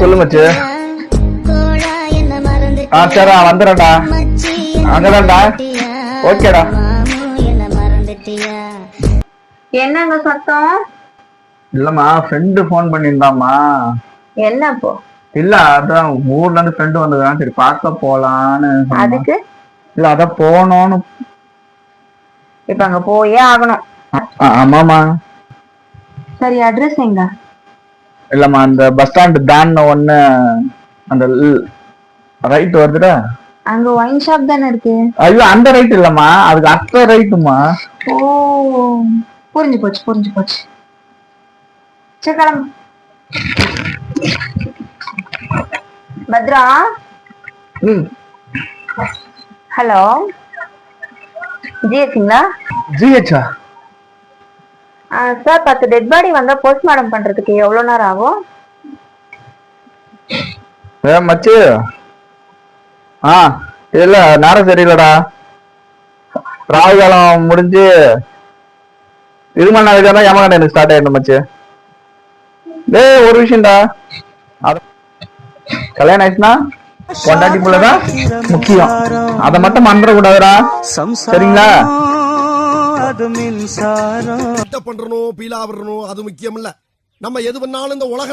சொல்லு மச்சு. ஆ சரிடா வந்துடுறேன்டா. அங்கதான்டா. ஓகேடா. என்னங்க சத்தம்? இல்லம்மா ஃப்ரெண்டு ஃபோன் பண்ணியிருந்தாம்மா. என்ன இப்போ இல்ல அதான் ஊர்ல இருந்து ஃப்ரெண்டு வந்ததுதான். சரி பார்க்க போலான்னு. அதுக்கு? இல்ல அதான் போனோம்னு இப்ப அங்க போயே ஆகணும். ஆமாமா சரி அட்ரஸ் எங்க? இல்லம்மா அந்த பஸ் ஸ்டாண்ட் தான் ஒண்ணு அந்த ரைட் வருதுடா. அங்க ஒயின் ஷாப் தானே இருக்கு? ஐயோ அந்த ரைட் இல்லம்மா அதுக்கு அத்த ரைட்டுமா ஓ புரிஞ்சு போச்சு புரிஞ்சு போச்சு. சரி கிளம்பு. பத்ரா? ம். ஹலோ? ஜிஎஸ்ங்களா ஜிஹெச்சா சார் பத்து டெட் பாடி வந்தா போஸ்ட்மார்டம் பண்றதுக்கு எவ்வளவு நேரம் ஆகும்? ஏ மச்சு. ஆ இல்ல நேரம் சரியில்லடா. ராகு காலம் முடிஞ்சு மணி நாளைக்கு தான் யமகண்ட எனக்கு ஸ்டார்ட் ஆயிடும் மச்சு. டேய் ஒரு விஷயம்டா. கல்யாணம் ஆயிடுச்சுன்னா பொண்டாட்டி முக்கியம். அதை மட்டும் மன்ற கூடாதுடா சரிங்களா? அது மின்சாரம். பண்றணும் பீலா விடணும் அது முக்கியம் இல்ல நம்ம எது பண்ணாலும் இந்த உலக